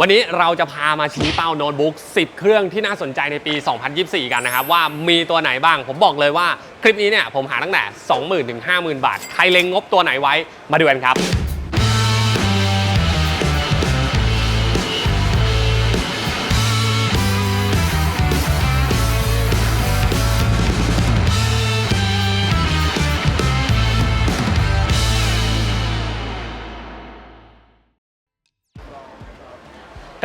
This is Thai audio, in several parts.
วันนี้เราจะพามาชี้เป้าโน้ตบุ๊ก 10 เครื่องที่น่าสนใจในปี 2024 กันนะครับ ว่ามีตัวไหนบ้าง ผมบอกเลยว่าคลิปนี้เนี่ยผมหาตั้งแต่ 20,000ถึง50,000 บาท ใครเล็งงบตัวไหนไว้มาดูกันครับ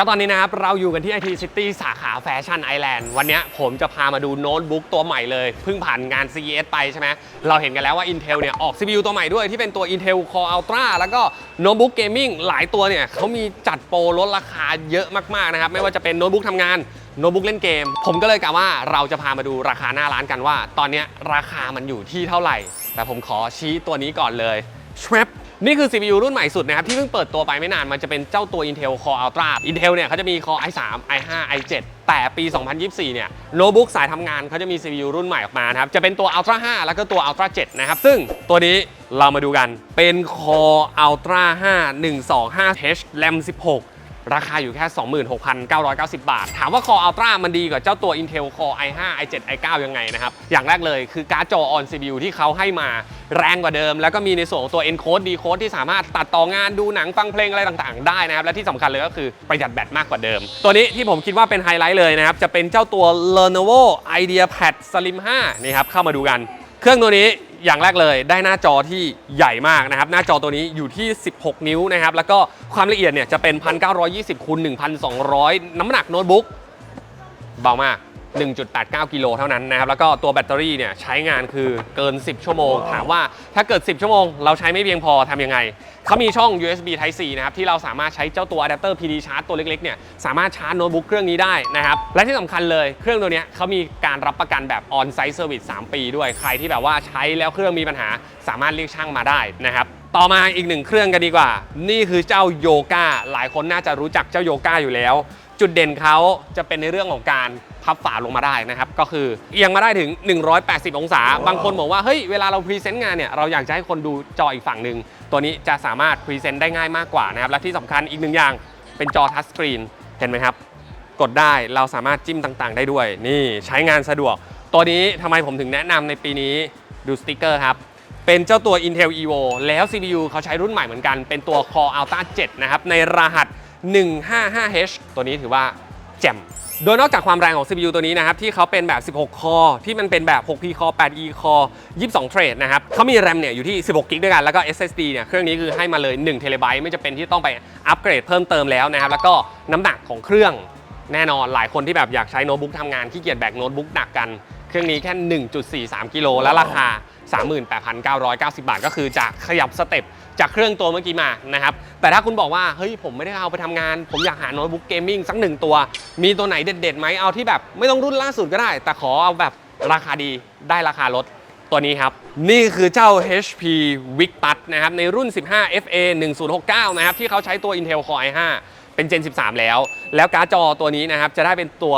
ก็ตอนนี้นะครับ เราอยู่กันที่ IT City สาขาแฟชั่นไอแลนด์วันนี้ผมจะพามาดูโน้ตบุ๊กตัวใหม่เลยเพิ่งผ่านงาน CES ไปใช่ไหมเราเห็นกันแล้วว่า Intel เนี่ย ออก CPU ตัวใหม่ด้วยที่เป็นตัว Intel Core Ultra แล้วก็โน้ตบุ๊กเกมมิ่งหลายตัวเนี่ยเขามีจัดโปรลดราคาเยอะมากๆนะครับไม่ว่าจะเป็นโน้ตบุ๊กทำงานโน้ตบุ๊กเล่นเกม ผมก็เลยกะว่าเราจะพามาดูราคาหน้าร้านกันว่า ตอนนี้ราคามันอยู่ที่เท่าไหร่ แต่ผมขอชี้ตัวนี้ก่อนเลยชวบ นี่คือ CPU รุ่นใหม่สุดนะครับ ที่เพิ่งเปิดตัวไปไม่นาน มันจะเป็นเจ้าตัว Intel Core Ultra Intel เนี่ยเขาจะมี Core i3 i5 i7 แต่ปี 2024 เนี่ยโน้ตบุ๊กสายทำงานเขาจะมี CPU รุ่นใหม่ออกมานะครับ จะเป็นตัว Ultra 5 แล้วก็ตัว Ultra 7 นะครับ ซึ่งตัวนี้เรามาดูกันเป็น Core Ultra 5 125H RAM 16ราคาอยู่แค่ 26,990 บาท ถามว่า Core Ultra มันดีกว่าเจ้าตัว Intel Core i5 i7 i9 ยังไงนะครับ อย่างแรกเลยคือการ์ดจอ on CPU ที่เขาให้มา แรงกว่าเดิม แล้วก็มีในส่วนของตัว encode decode ที่สามารถตัดต่องานดูหนังฟังเพลงอะไรต่างๆ ได้นะครับ และที่สำคัญเลยก็คือประหยัดแบตมากกว่าเดิม ตัวนี้ที่ผมคิดว่าเป็นไฮไลท์เลยนะครับ จะเป็นเจ้าตัว Lenovo IdeaPad Slim 5นี่ครับเข้ามาดูกัน เครื่องตัวนี้อย่างแรกเลยได้หน้าจอที่ใหญ่มากนะครับ หน้าจอตัวนี้อยู่ที่ 16 นิ้วนะครับ แล้วก็ความละเอียดเนี่ยจะเป็น 1920คูณ1,200 น้ำหนักโน้ตบุ๊กเบามาก 1.89 กิโลเท่านั้นนะครับ แล้วก็ตัวแบตเตอรี่เนี่ยใช้งานคือเกิน 10 ชั่วโมง ถามว่าถ้าเกิด 10 ชั่วโมง เราใช้ไม่เพียงพอทำยังไง เขามีช่อง USB Type C นะครับ ที่เราสามารถใช้เจ้าตัวอะแดปเตอร์ PD Charge ตัวเล็กๆเนี่ยสามารถชาร์จโน้ตบุ๊กเครื่องนี้ได้นะครับ และที่สำคัญเลยเครื่องตัวเนี้ยเขามีการรับประกันแบบ On Site Service 3 ปีด้วยใครที่แบบว่าใช้แล้วเครื่องมีปัญหา สามารถเรียกช่างมาได้นะครับต่อมาอีกหนึ่งเครื่องกันดีกว่า นี่คือเจ้าโยกาหลายคนน่าจะรู้จักเจ้าโยกาอยู่แล้ว จุดเด่นเขาจะเป็นในเรื่องของการพับฝาลงมาได้นะครับ ก็คือเอียงมาได้ถึง 180 องศา บางคนบอกว่าเฮ้ยเวลาเราพรีเซนต์งานเนี่ยเราอยากจะให้คนดูจออีกฝั่งหนึ่งตัวนี้จะสามารถพรีเซนต์ได้ง่ายมากกว่านะครับ และที่สำคัญอีกหนึ่งอย่างเป็นจอทัชสกรีนเห็นไหมครับ กดได้เราสามารถจิ้มต่างๆ ได้ด้วย นี่ใช้งานสะดวก ตัวนี้ทำไมผมถึงแนะนำในปีนี้ดูสติกเกอร์ครับเป็นเจ้าตัว Intel Evo แล้ว CPU เขาใช้รุ่นใหม่เหมือนกันเป็นตัว Core Ultra 7 นะครับในรหัส 155H ตัวนี้ถือว่าแจ่มโดยนอกจากความแรงของ CPU ตัวนี้นะครับ ที่เขาเป็นแบบ 16 คอที่มันเป็นแบบ 6P Core 8E Core 22 เทรดนะครับเขามี RAM เนี่ยอยู่ที่ 16 กิกด้วยกัน แล้วก็ SSD เนี่ย เครื่องนี้คือให้มาเลย1เทเลไบต์ไม่จะเป็นที่ต้องไปอัปเกรดเพิ่มเติมแล้วนะครับ แล้วก็น้ำหนักของเครื่องแน่นอนหลายคนที่แบบอยากใช้โน้ตบุ๊กทำงานขี้เกียจแบกโน้ตบุ๊กหนักกัน เครื่องนี้แค่ 1.43 กิโลแล้วราคา 38,990 บาท ก็คือจะขยับสเต็ป จากเครื่องตัวเมื่อกี้มานะครับแต่ถ้าคุณบอกว่าเฮ้ยผมไม่ได้เอาไปทำงาน ผมอยากหาโน้ตบุ๊กเกมมิ่งสักหนึ่งตัว มีตัวไหนเด็ดๆไหมเอาที่แบบไม่ต้องรุ่นล่าสุดก็ได้ แต่ขอเอาแบบราคาดีได้ราคาลดตัวนี้ครับ นี่คือเจ้า HP VicPad นะครับในรุ่น 15 FA 1069 นะครับที่เขาใช้ตัว Intel Core i5 เป็น Gen 13 แล้ว แล้วการ์ดจอตัวนี้นะครับ จะได้เป็นตัว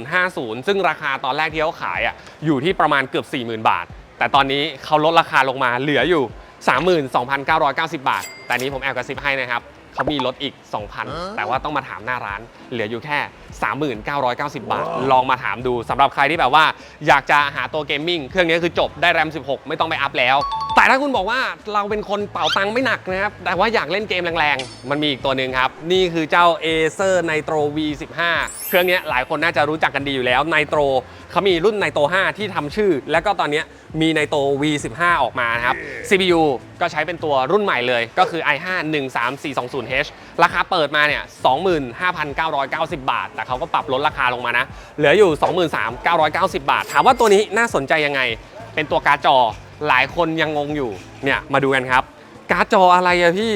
4050 ซึ่งราคาตอนแรกที่เขาขายอะอยู่ที่ประมาณเกือบ 40,000 บาท แต่ตอนนี้เขาลดราคาลงมาเหลืออยู่ 32,990 บาท แต่นี้ผมแอบกระซิบให้นะครับเขามีลดอีก 2,000 แต่ว่าต้องมาถามหน้าร้าน เหลืออยู่แค่ 3990 บาท ลองมาถามดูสำหรับใครที่แบบว่า อยากจะหาตัวเกมมิ่ง เครื่องนี้คือจบได้แรม 16 ไม่ต้องไปอัพแล้ว แต่ถ้าคุณบอกว่าเราเป็นคนเป่าตังค์ไม่หนักนะครับ แต่ว่าอยากเล่นเกมแรงๆ มันมีอีกตัวหนึ่งครับ นี่คือเจ้า Acer Nitro V15 เครื่องนี้หลายคนน่าจะรู้จักกันดีอยู่แล้ว Nitro เขามีรุ่น Nitro 5 ที่ทำชื่อ แล้วก็ตอนนี้มี Nitro V15 ออกมานะครับ CPU ก็ใช้เป็นตัวรุ่นใหม่เลย ก็คือ i5 13420H ราคาเปิดมาเนี่ย 25,990 บาท แต่เขาก็ปรับลดราคาลงมานะ เหลืออยู่ 23,990 บาท ถามว่าตัวนี้น่าสนใจยังไง เป็นตัวการ์ดจอ หลายคนยังงงอยู่ เนี่ยมาดูกันครับ การ์ดจออะไรอะพี่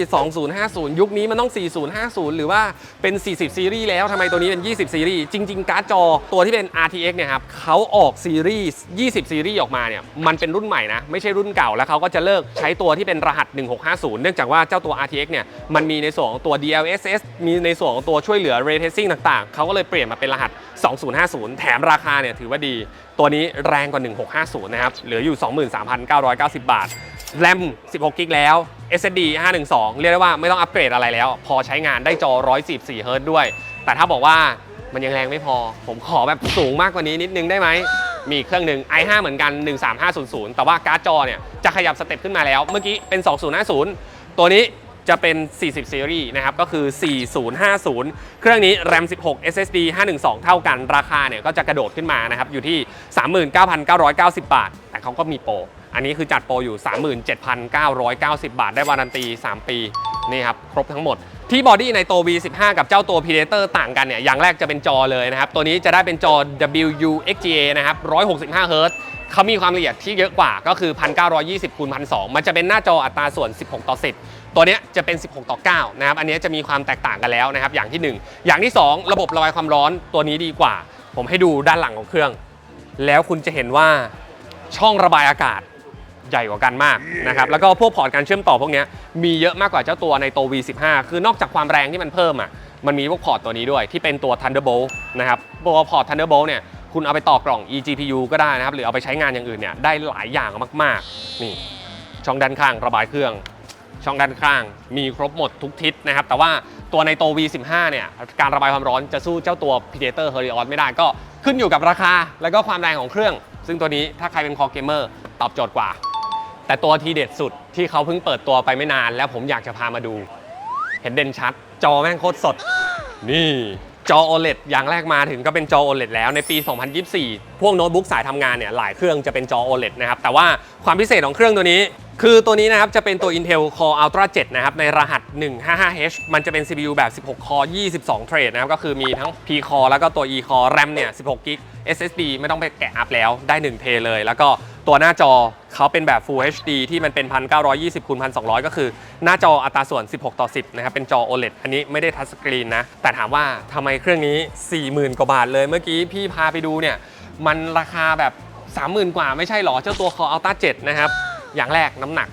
2050 ยุคนี้มันต้อง 4050 หรือว่าเป็น 40 ซีรีส์แล้วทำไมตัวนี้เป็น 20 ซีรีส์ จริง ๆ การ์ดจอตัวที่เป็น RTX เนี่ยครับเขาออกซีรีส์ 20 ซีรีส์ออกมาเนี่ย มันเป็นรุ่นใหม่นะ ไม่ใช่รุ่นเก่าแล้วเขาก็จะเลิกใช้ตัวที่เป็นรหัส 1650 เนื่องจากว่าเจ้าตัว RTX เนี่ย มันมีในส่วนของตัว DLSS มีในส่วนของตัวช่วยเหลือ Ray Tracing ต่างๆ เขาก็เลยเปลี่ยนมาเป็นรหัส 2050 แถมราคาเนี่ยถือว่าดี ตัวนี้แรงกว่า 1650 นะครับ เหลืออยู่ 23,990 บาท แรม 16 กิกแล้ว SSD 512 เรียกได้ว่าไม่ต้องอัปเกรดอะไรแล้ว พอใช้งานได้จอ 144เฮิรตด้วย แต่ถ้าบอกว่ามันยังแรงไม่พอ ผมขอแบบสูงมากกว่านี้นิดนึงได้ไหม มีเครื่องหนึ่ง i5 เหมือนกัน 13500 แต่ว่าการ์ดจอเนี่ยจะขยับสเต็ปขึ้นมาแล้ว เมื่อกี้เป็น 2050 ตัวนี้ จะเป็น 40 ซีรีส์นะครับ ก็คือ 4050 เครื่องนี้ RAM 16 SSD 512 เท่ากันราคาเนี่ยก็จะกระโดดขึ้นมานะครับ อยู่ที่ 39,990 บาท แต่เขาก็มีโปร อันนี้คือจัดโปรอยู่ 37,990 บาท ได้วารันตี 3 ปี นี่ครับ ครบทั้งหมดที่บอดี้ในตัว V15 กับเจ้าตัว Predator ต่างกันเนี่ย อย่างแรกจะเป็นจอเลยนะครับ ตัวนี้จะได้เป็นจอ WUXGA นะครับ 165 Hz เขามีความละเอียดที่เยอะกว่าก็คือ 1920คูณ1,200มันจะเป็นหน้าจออัตราส่วน 16 ต่อ 10 ตัวเนี้ยจะเป็น 16 ต่อ 9 นะครับ อันนี้จะมีความแตกต่างกันแล้วนะครับ อย่างที่ 1 อย่างที่ 2 ระบบระบายความร้อนตัวนี้ดีกว่า ผมให้ดูด้านหลังของเครื่อง แล้วคุณจะเห็นว่าช่องระบายอากาศใหญ่กว่ากันมากนะครับ แล้วก็พวกพอร์ตการเชื่อมต่อพวกนี้มีเยอะมากกว่าเจ้าตัวในตัว V15 คือนอกจากความแรงที่มันเพิ่มอะ มันมีพวกพอร์ตตัวนี้ด้วยที่เป็นตัว Thunderbolt นะครับ ตัวพอร์ต Thunderbolt เนี่ยคุณเอาไปต่อกล่อง eGPU ก็ได้นะครับ หรือเอาไปใช้งานอย่างอื่นเนี่ยได้หลายอย่างมากๆ นี่ช่องด้านข้างระบายเครื่อง ช่องด้านข้าง มีครบหมดทุกทิศนะครับ แต่ว่าตัวในโต V15 เนี่ยการระบายความร้อนจะสู้เจ้าตัว Predator Helios ไม่ได้ก็ขึ้นอยู่กับราคา แล้วก็ความแรงของเครื่อง ซึ่งตัวนี้ถ้าใครเป็นคอเกมเมอร์ตอบโจทย์กว่า แต่ตัวทีเด็ดสุดที่เขาเพิ่งเปิดตัวไปไม่นาน แล้วผมอยากจะพามาดู เห็นเด่นชัด จอแม่งโคตรสด นี่จอ OLED อย่างแรกมาถึงก็เป็นจอ OLED แล้วในปี 2024 พวกโน้ตบุ๊กสายทำงานเนี่ยหลายเครื่องจะเป็นจอ OLED นะครับ แต่ว่าความพิเศษของเครื่องตัวนี้ คือตัวนี้นะครับจะเป็นตัว Intel Core Ultra 7 นะครับ ในรหัส 155H มันจะเป็น CPU แบบ 16 Core 22 เทรดนะครับ ก็คือมีทั้ง P Core แล้วก็ตัว E Core RAM เนี่ย 16กิก SSD ไม่ต้องไปแกะอัพแล้วได้ 1 เทเลย แล้วก็ตัวหน้าจอเขาเป็นแบบ Full HD ที่มันเป็น 1920คูณ1200 ก็คือ หน้าจออัตราส่วน 16 ต่อ 10 นะครับ เป็นจอ OLED อันนี้ไม่ได้ทัชสกรีนนะ แต่ถามว่าทำไมเครื่องนี้ 40,000 กว่าบาทเลย เมื่อกี้พี่พาไปดูเนี่ย มันราคาแบบ 30,000 กว่าไม่ใช่หรอ เจ้าตัว Core Ultra 7 นะครับ อย่างแรกน้ำหนัก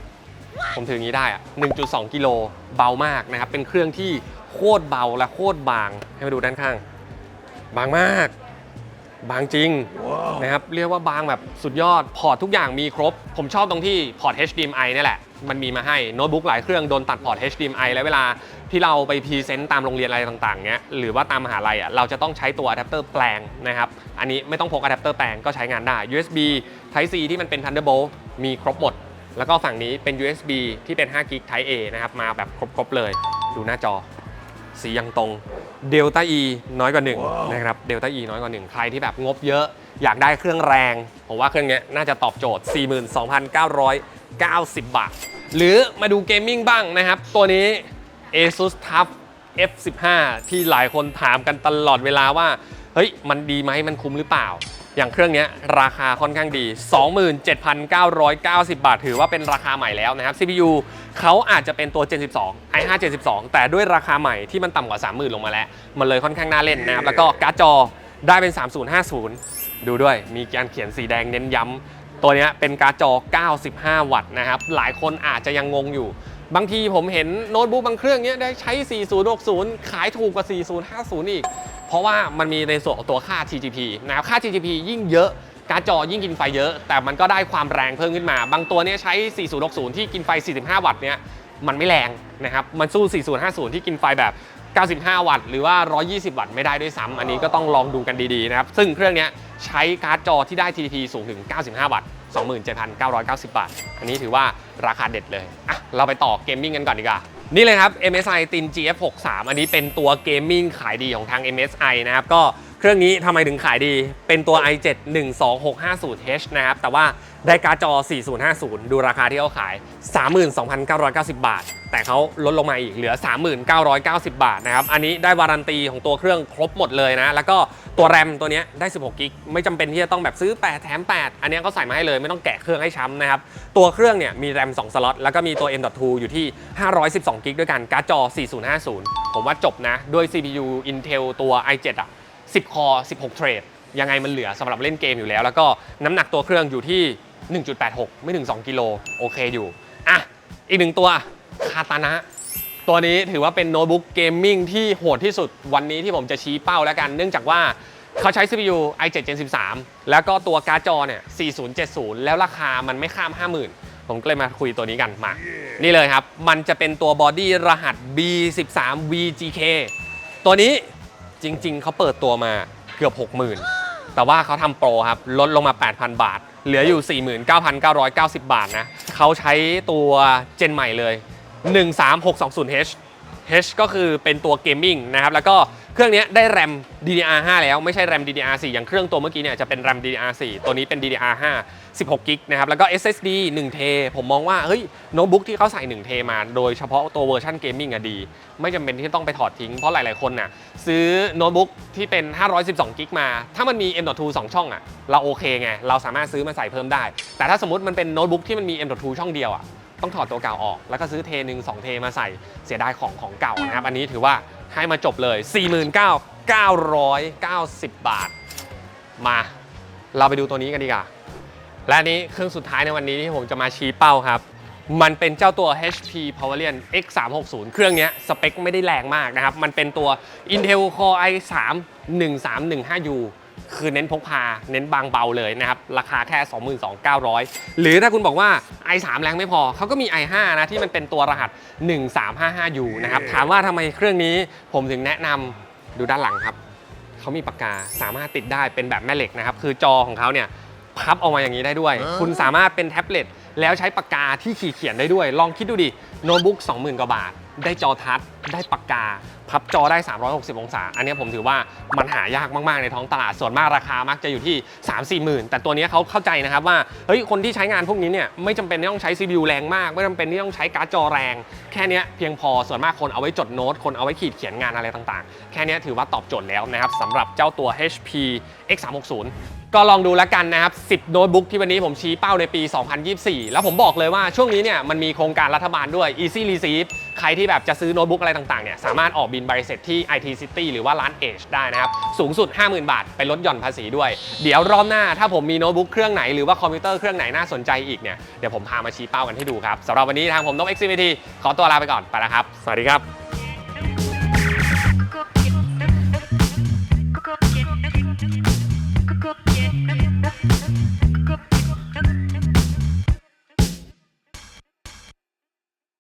ผมถืออย่างนี้ได้อะ1.2 กิโลเบามากนะครับ เป็นเครื่องที่โคตรเบาและโคตรบาง ให้มาดูด้านข้าง บางมาก บางจริงนะครับ เรียกว่าบางแบบสุดยอด พอร์ตทุกอย่างมีครบ ผมชอบตรงที่พอร์ต HDMI นี่แหละ มันมีมาให้โน้ตบุ๊กหลายเครื่องโดนตัดพอร์ต HDMI แล้วเวลาที่เราไปพรีเซนต์ตามโรงเรียนอะไรต่างๆเนี้ยหรือว่าตามมหาลัยอะเราจะต้องใช้ตัวอะแดปเตอร์แปลงนะครับ อันนี้ไม่ต้องพกอะแดปเตอร์แปลงก็ใช้งานได้ USB Type C ที่มันเป็น Thunderbolt มีครบหมด แล้วก็ฝั่งนี้เป็น USB ที่เป็น5 g b Type A นะครับ มาแบบครบ ๆ เลย ดูหน้าจอ สียังตรง Delta E น้อยกว่า1นะครับ Delta E น้อยกว่า 1 ใครที่แบบงบเยอะอยากได้เครื่องแรง ผมว่าเครื่องเนี้ยน่าจะตอบโจทย์ 42,990 บาท หรือมาดูเกมมิ่งบ้างนะครับ ตัวนี้ ASUS TUF F15 ที่หลายคนถามกันตลอดเวลาว่า เฮ้ย มันดีไหมมันคุ้มหรือเปล่า อย่างเครื่องนี้ราคาค่อนข้างดี 27,990 บาท ถือว่าเป็นราคาใหม่แล้วนะครับ CPU เขาอาจจะเป็นตัว Gen 12 i5 Gen 12 แต่ด้วยราคาใหม่ที่มันต่ำกว่า 30,000 ลงมาแล้ว มันเลยค่อนข้างน่าเล่นนะครับ แล้วก็การ์ดจอได้เป็น 3050 ดูด้วย มีการเขียนสีแดงเน้นย้ำ ตัวนี้เป็นการ์ดจอ 95 วัตต์นะครับ หลายคนอาจจะยังงงอยู่บางทีผมเห็นโน้ตบุ๊กบางเครื่องเนี้ยได้ใช้ 4060 ขายถูกกว่า 4050 อีก เพราะว่ามันมีในส่วนของตัวค่า TGP นะครับค่า TGP ยิ่งเยอะการ์ดจอยิ่งกินไฟเยอะ แต่มันก็ได้ความแรงเพิ่มขึ้นมา บางตัวเนี้ยใช้ 4060 ที่กินไฟ 45 วัตต์เนี้ยมันไม่แรงนะครับ มันสู้ 4050 ที่กินไฟแบบ 95 วัตต์ หรือว่า 120 วัตต์ไม่ได้ด้วยซ้ำอันนี้ก็ต้องลองดูกันดีๆนะครับ ซึ่งเครื่องเนี้ยใช้การ์ดจอที่ได้ TDP สูงถึง 95 วัตต์ 27,990 บาท อันนี้ถือว่าราคาเด็ดเลย อะ เราไปต่อเกมมิ่งกันก่อนดีกว่า นี่เลยครับ MSI Tin GF63 อันนี้เป็นตัวเกมมิ่งขายดีของทาง MSI นะครับก็ เครื่องนี้ทำไมถึงขายดี เป็นตัว i7 12650H นะครับ แต่ว่าได้การ์ดจอ 4050 ดูราคาที่เขาขาย 32,990 บาท แต่เขาลดลงมาอีกเหลือ 3990 บาทนะครับ อันนี้ได้วารันตีของตัวเครื่องครบหมดเลยนะ แล้วก็ตัวแรมตัวนี้ได้ 16กิกไม่จำเป็นที่จะต้องแบบซื้อ 8 แถม 8 อันนี้เขาใส่มาให้เลยไม่ต้องแกะเครื่องให้ช้ำนะครับ ตัวเครื่องเนี่ยมีแรม 2 สล็อต แล้วก็มีตัว M.2 อยู่ที่ 512กิกด้วยกัน การ์ดจอ 4050 ผมว่าจบนะ ด้วย CPU Intel ตัว i7 อะ 10 คอ 16 เทรด ยังไงมันเหลือสำหรับเล่นเกมอยู่แล้ว แล้วก็น้ำหนักตัวเครื่องอยู่ที่ 1.86 ไม่ถึง 2 กิโลโอเคอยู่ อะ อีกหนึ่งตัวคาตานะ ตัวนี้ถือว่าเป็นโน้ตบุ๊กเกมมิ่งที่โหดที่สุดวันนี้ที่ผมจะชี้เป้าแล้วกัน เนื่องจากว่าเขาใช้ CPU i7 Gen 13 แล้วก็ตัวการ์ดจอเนี่ย 4070 แล้วราคามันไม่ข้าม 50,000 ผมก็เลยมาคุยตัวนี้กันมานี่เลยครับ มันจะเป็นตัวบอดี้รหัส B13 VGK ตัวนี้ จริง ๆ เขาเปิดตัวมาเกือบ 60,000 แต่ว่าเขาทำโปรครับ ลดลงมา 8,000 บาท เหลืออยู่ 49,990 บาทนะเขาใช้ตัวเจนใหม่เลย 13620H H ก็คือเป็นตัวเกมมิ่งนะครับ แล้วก็ เครื่องนี้ได้แรม DDR5 แล้วไม่ใช่แรม DDR4 อย่างเครื่องตัวเมื่อกี้เนี่ยจะเป็นแรม DDR4 ตัวนี้เป็น DDR5 16กิกนะครับแล้วก็ SSD 1เทผมมองว่าเฮ้ยโน้ตบุ๊กที่เขาใส่1เทมา โดยเฉพาะตัวเวอร์ชันเกมมิ่งอะดี ไม่จำเป็นที่ต้องไปถอดทิ้ง เพราะหลาย ๆ คนน่ะซื้อโน้ตบุ๊กที่เป็น 512กิกมา ถ้ามันมี M.2 2 ช่องอะเราโอเคไง เราสามารถซื้อมาใส่เพิ่มได้ แต่ถ้าสมมติมันเป็นโน้ตบุ๊กที่มันมี M.2 ช่องเดียวอะต้องถอดตัวเก่าออก แล้วก็ซื้อเทหนึ่งสองเทมาใส่เสียดายของของเก่านะครับอันนี้ถือว่า ให้มาจบเลย 49,990 บาท มา เราไปดูตัวนี้กันดีกว่า และนี้เครื่องสุดท้ายในวันนี้ที่ผมจะมาชี้เป้าครับ มันเป็นเจ้าตัว HP Pavilion X360 เครื่องนี้สเปคไม่ได้แรงมากนะครับ มันเป็นตัว Intel Core i3 1315U คือเน้นพกพา เน้นบางเบาเลยนะครับ ราคาแค่ 22,900 หรือถ้าคุณบอกว่า i3 แรงไม่พอ เขาก็มี i5 นะ ที่มันเป็นตัวรหัส 1355U นะครับ ถามว่าทำไมเครื่องนี้ผมถึงแนะนำดูด้านหลังครับ เขามีปากกาสามารถติดได้เป็นแบบแม่เหล็กนะครับ คือจอของเขาเนี่ยพับออกมาอย่างนี้ได้ด้วย คุณสามารถเป็นแท็บเล็ตแล้วใช้ปากกาที่ขีดเขียนได้ด้วย ลองคิดดูดิ โน้ตบุ๊ก20,000 กว่าบาท ได้จอทัชได้ปากกา พับจอได้ 360 องศา อันนี้ผมถือว่ามันหายากมาก ๆ ในท้องตลาด ส่วนมากราคามักจะอยู่ที่ 3 4หมื่น แต่ตัวนี้เขาเข้าใจนะครับว่า เฮ้ย คนที่ใช้งานพวกนี้เนี่ยไม่จำเป็นที่ต้องใช้ CPU แรงมาก ไม่จำเป็นที่ต้องใช้การ์ดจอแรง แค่นี้เพียงพอ ส่วนมากคนเอาไว้จดโน้ต คนเอาไว้ขีดเขียนงานอะไรต่าง ๆ แค่นี้ถือว่าตอบโจทย์แล้วนะครับสำหรับเจ้าตัว HP X360 ก็ลองดูแล้วกันนะครับ 10 โน้ตบุ๊กที่วันนี้ผมชี้เป้าในปี 2024 แล้วผมบอกเลยว่าช่วงนี้เนี่ยมันมีโครงการรัฐบาลด้วย Easy Receive ใครที่แบบจะซื้อโน้ตบุ๊กอะไรต่างๆเนี่ยสามารถออกบินใบเสร็จที่ IT City หรือว่าร้าน Edge ได้นะครับ สูงสุด 50,000 บาท ไปลดหย่อนภาษีด้วย เดี๋ยวรอบหน้าถ้าผมมีโน้ตบุ๊กเครื่องไหนหรือว่าคอมพิวเตอร์เครื่องไหนน่าสนใจอีกเนี่ยเดี๋ยวผมพามาชี้เป้ากันให้ดูครับสำหรับวันนี้ทางผมนก XCVT ขอตัวลาไปก่อนไปแล้วครับ สวัสดีครับ